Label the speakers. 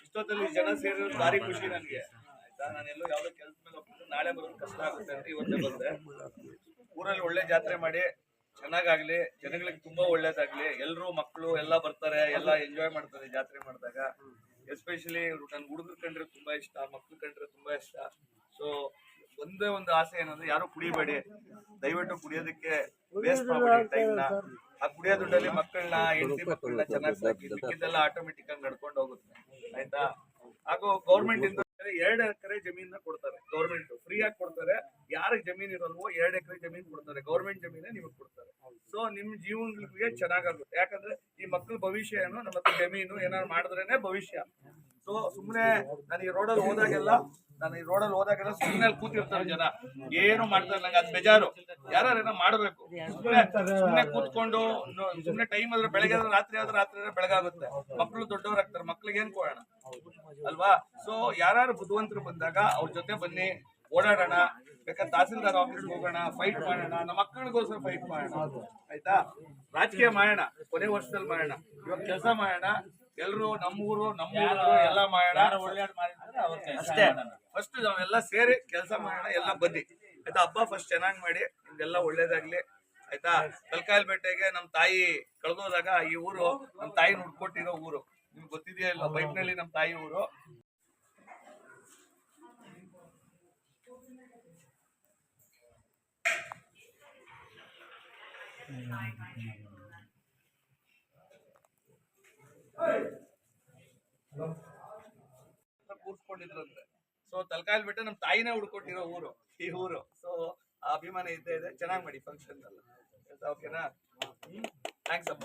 Speaker 1: ಇಷ್ಟೊತ್ತಲ್ಲಿ ಜನ ಸೇರಿರೋದು ಭಾರಿ ಖುಷಿ ನನಗೆ. ಆಯ್ತಾ? ನಾನೆಲ್ಲೋ ಯಾವ್ದೋ ಕೆಲಸ ಮೇಲೆ ನಾಳೆ ಬರೋದು ಕಷ್ಟ ಆಗುತ್ತೆ ಅಂತ ಇವತ್ತೇ ಬಂದೆ. ಊರಲ್ಲಿ ಒಳ್ಳೆ ಜಾತ್ರೆ ಮಾಡಿ, ಚೆನ್ನಾಗಾಗ್ಲಿ, ಜನಗಳಿಗೆ ತುಂಬಾ ಒಳ್ಳೇದಾಗ್ಲಿ, ಎಲ್ರು ಮಕ್ಕಳು ಎಲ್ಲ ಬರ್ತಾರೆ, ಎಲ್ಲ ಎಂಜಾಯ್ ಮಾಡ್ತಾರೆ ಜಾತ್ರೆ ಮಾಡಿದಾಗ. ಎಸ್ಪೆಷಲಿ ನನ್ ಹುಡುಗರು ಕಂಡ್ರೆ ತುಂಬಾ ಇಷ್ಟ, ಮಕ್ಳು ಕಂಡ್ರೆ ತುಂಬಾ ಇಷ್ಟ. ಸೊ ಒಂದೇ ಒಂದು ಆಸೆ ಏನಂದ್ರೆ ಯಾರು ಕುಡಿಬೇಡಿ. ದಯವಿಟ್ಟು ಕುಡಿಯೋದಕ್ಕೆ ವೇಸ್ಟ್ ಮಾಡಬೇಡಿ ಟೈಮ್ನ ಆ ಕುಡಿಯೋ ದುಡ್ಡಲ್ಲಿ ಮಕ್ಕಳನ್ನ ಹೆಂಡತಿ ಮಕ್ಕಳನ್ನ ಚೆನ್ನಾಗಿ ಸಾಕಿ ಮಿಕ್ಕಿದ್ದೆಲ್ಲ ಆಟೋಮೆಟಿಕ್ ಆಗಿ ನಡ್ಕೊಂಡು ಹೋಗುತ್ತೆ. ಆಯ್ತಾ? ಹಾಗೂ ಗೌರ್ಮೆಂಟ್ ಇಂದ ಎರಡು ಎಕರೆ ಜಮೀನ ಕೊಡ್ತಾರೆ. ಗೌರ್ಮೆಂಟ್ ಫ್ರೀ ಆಗಿ ಕೊಡ್ತಾರೆ. ಯಾರಿಗೆ ಜಮೀನ್ ಇರೋಲ್ವೋ ಎರಡು ಎಕರೆ ಜಮೀನ್ ಕೊಡ್ತಾರೆ. ಗೌರ್ಮೆಂಟ್ ಜಮೀನೇ ನಿಮಗೆ ಕೊಡ್ತಾರೆ. ಸೊ ನಿಮ್ ಜೀವನಗಳಿಗೆ ಚೆನ್ನಾಗಾಗುತ್ತೆ. ಯಾಕಂದ್ರೆ ಈ ಮಕ್ಕಳ ಭವಿಷ್ಯ ಏನು? ನಮ್ಮ ಜಮೀನು ಏನಾದ್ರು ಮಾಡಿದ್ರೇನೆ ಭವಿಷ್ಯ. ಸೊ ಸುಮ್ಮನೆ ನಾನು ಈ ರೋಡಲ್ಲಿ ಹೋದಾಗೆಲ್ಲ, ನಾನು ಈ ರೋಡಲ್ಲಿ ಹೋದಾಗೆಲ್ಲ ಸುಮ್ಮನೆ ಕೂತಿರ್ತಾರೆ ಜನ. ಏನು ಮಾಡ್ತಾರೆ ನಂಗೆ ಅದು ಬೇಜಾರು. ಯಾರು ಏನೋ ಮಾಡ್ಬೇಕು. ಸುಮ್ಮನೆ ಸುಮ್ಮನೆ ಕೂತ್ಕೊಂಡು ಸುಮ್ಮನೆ ಟೈಮ್ ಆದ್ರೆ ಬೆಳಗ್ಗೆ ಆದ್ರೆ ರಾತ್ರಿ ಆದ್ರೆ ರಾತ್ರಿ ಆದ್ರೆ ಬೆಳಗಾಗುತ್ತೆ. ಮಕ್ಕಳು ದೊಡ್ಡವರಾಗ್ತಾರೆ ಮಕ್ಳಿಗೆ ಏನ್ ಕೊಡೋಣ? ಅಲ್ವಾ? ಸೊ ಯಾರು ಬುದ್ಧಿವಂತರು ಬಂದಾಗ ಅವ್ರ ಜೊತೆ ಬನ್ನಿ, ಓಡಾಡೋಣ. ಬೇಕಾದ್ರೆ ತಹಸೀಲ್ದಾರ್ ಆಫೀಸ್ಗೆ ಹೋಗೋಣ ಫೈಟ್ ಮಾಡೋಣ. ನಮ್ಮ ಮಕ್ಕಳಿಗೋಸ್ಕರ ಫೈಟ್ ಮಾಡೋಣ. ಆಯ್ತಾ? ರಾಜಕೀಯ ಮಾಡೋಣ. ಕೊನೆ ವರ್ಷದಲ್ಲಿ ಮಾಡೋಣ. ಇವಾಗ ಕೆಲಸ ಮಾಡೋಣ. ಎಲ್ರು ನಮ್ಮೂರು ನಮ್ಮೂರು ಎಲ್ಲ ಮಾಡೋಣ. ಅಷ್ಟೇ. ಫಸ್ಟ್ ನಾವೆಲ್ಲ ಸೇರಿ ಕೆಲಸ ಮಾಡೋಣ ಎಲ್ಲ ಬನ್ನಿ. ಆಯ್ತಾ ಹಬ್ಬ ಫಸ್ಟ್ ಚೆನ್ನಾಗಿ ಮಾಡಿ ನಿಮ್ಗೆಲ್ಲ ಒಳ್ಳೇದಾಗ್ಲಿ. ಆಯ್ತಾ ಕಲ್ಕಾಯಲ್ ಬೆಟ್ಟೆಗೆ ನಮ್ಮ ತಾಯಿ ಕಳೆದೋದಾಗ ಈ ಊರು ನಮ್ಮ ತಾಯಿ ನುಡ್ಕೊಟ್ಟಿರೋ ಊರು. ನಿಮ್ಗೆ ಗೊತ್ತಿದೆಯಾ ಇಲ್ಲ ಬೈಕ್ನಲ್ಲಿ ನಮ್ಮ ತಾಯಿ ಊರು. ಕೂರ್ಸ್ಕೊಂಡಿದ್ರಂತೆ. ಸೊ ತಲಕಾಯಿ ಬಿಟ್ಟು ನಮ್ ತಾಯಿನೇ ಹುಡ್ಕೊಟ್ಟಿರೋ ಊರು, ಈ ಊರು. ಸೊ ಆ ಅಭಿಮಾನ ಇದ್ದೇ ಇದೆ. ಚೆನ್ನಾಗಿ ಮಾಡಿ ಫಂಕ್ಷನ್ ಎಲ್ಲ. ಓಕೆನಾ ಥ್ಯಾಂಕ್ಸ್ ಅಪ್ಪ